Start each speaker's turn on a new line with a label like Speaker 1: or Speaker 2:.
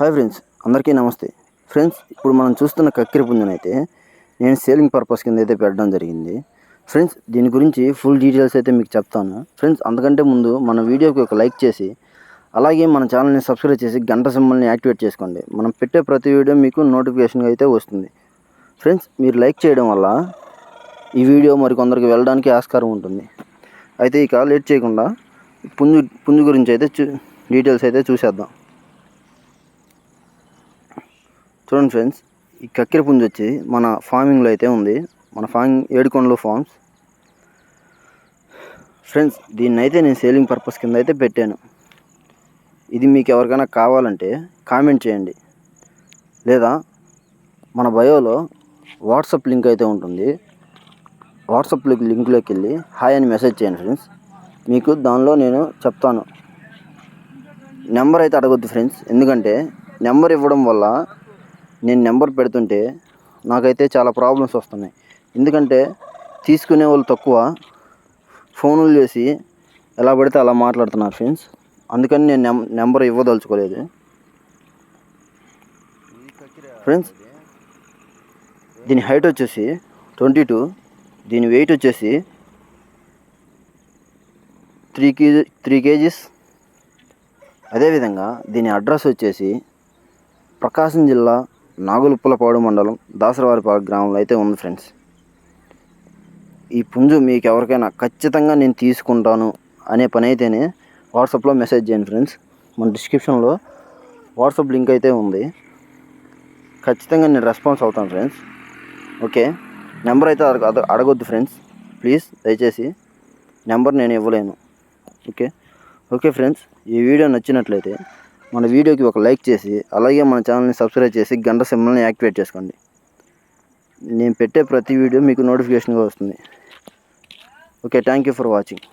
Speaker 1: Hi friends అందరికీ నమస్తే. Friends ఇప్పుడు మనం చూస్తున్న కక్కిరి పుంజునైతే నేను సేలింగ్ పర్పస్ కింద అయితే పెట్టడం జరిగింది. ఫ్రెండ్స్ దీని గురించి ఫుల్ డీటెయిల్స్ అయితే మీకు చెప్తాను. ఫ్రెండ్స్ అందుకంటే ముందు మన వీడియోకి ఒక లైక్ చేసి అలాగే మన ఛానల్ని సబ్స్క్రైబ్ చేసి గంట సింబల్ని యాక్టివేట్ చేసుకోండి. మనం పెట్టే ప్రతి వీడియో మీకు నోటిఫికేషన్గా అయితే వస్తుంది. ఫ్రెండ్స్ మీరు లైక్ చేయడం వల్ల ఈ వీడియో మరి కొందరికి వెళ్ళడానికి ఆస్కారం ఉంటుంది. అయితే ఇక లేట్ చేయకుండా పుంజు పుంజు గురించి అయితే చూ డీటెయిల్స్ అయితే చూసేద్దాం. చూడండి ఫ్రెండ్స్ ఈ కక్కెర పుంజు వచ్చి మన ఫార్మింగ్లో అయితే ఉంది. మన ఫార్మింగ్ ఏడుకొండలు ఫార్మ్స్ ఫ్రెండ్స్ దీన్ని అయితే నేను సేలింగ్ పర్పస్ కింద అయితే పెట్టాను. ఇది మీకు ఎవరికైనా కావాలంటే కామెంట్ చేయండి. లేదా మన బయోలో వాట్సాప్ లింక్ అయితే ఉంటుంది. వాట్సాప్ లింక్లోకి వెళ్ళి హాయ్ అని మెసేజ్ చేయండి ఫ్రెండ్స్ మీకు దానిలో నేను చెప్తాను. నెంబర్ అయితే అడగొద్దు ఫ్రెండ్స్ ఎందుకంటే నెంబర్ ఇవ్వడం వల్ల నేను నెంబర్ పెడుతుంటే నాకైతే చాలా ప్రాబ్లమ్స్ వస్తున్నాయి. ఎందుకంటే తీసుకునే వాళ్ళు తక్కువ ఫోన్లు చేసి ఎలా పడితే అలా మాట్లాడుతున్నారు ఫ్రెండ్స్. అందుకని నేను నెంబర్ ఇవ్వదలుచుకోలేదు. ఫ్రెండ్స్ దీని హైట్ వచ్చేసి ట్వంటీ టూ దీని వెయిట్ వచ్చేసి త్రీ కేజీ త్రీ కేజీస్. అదేవిధంగా దీని అడ్రస్ వచ్చేసి ప్రకాశం జిల్లా నాగులుప్పలపాడు మండలం దాసరవారిపాడు గ్రామంలో అయితే ఉంది ఫ్రెండ్స్. ఈ పుంజు మీకు ఎవరికైనా ఖచ్చితంగా నేను తీసుకుంటాను అనే పని అయితేనే వాట్సాప్లో మెసేజ్ చేయండి ఫ్రెండ్స్. మన డిస్క్రిప్షన్లో వాట్సాప్ లింక్ అయితే ఉంది. ఖచ్చితంగా నేను రెస్పాన్స్ అవుతాను ఫ్రెండ్స్. ఓకే? నెంబర్ అయితే అడగ అడగొద్దు ఫ్రెండ్స్. ప్లీజ్ దయచేసి నెంబర్ నేను ఇవ్వలేను. ఓకే? ఓకే ఫ్రెండ్స్ ఈ వీడియో నచ్చినట్లయితే మన వీడియోకి ఒక లైక్ చేసి అలాగే మన ఛానల్ని సబ్స్క్రైబ్ చేసి గంట సింబల్ని యాక్టివేట్ చేసుకోండి. నేను పెట్టే ప్రతి వీడియో మీకు నోటిఫికేషన్గా వస్తుంది. Okay thank you for watching.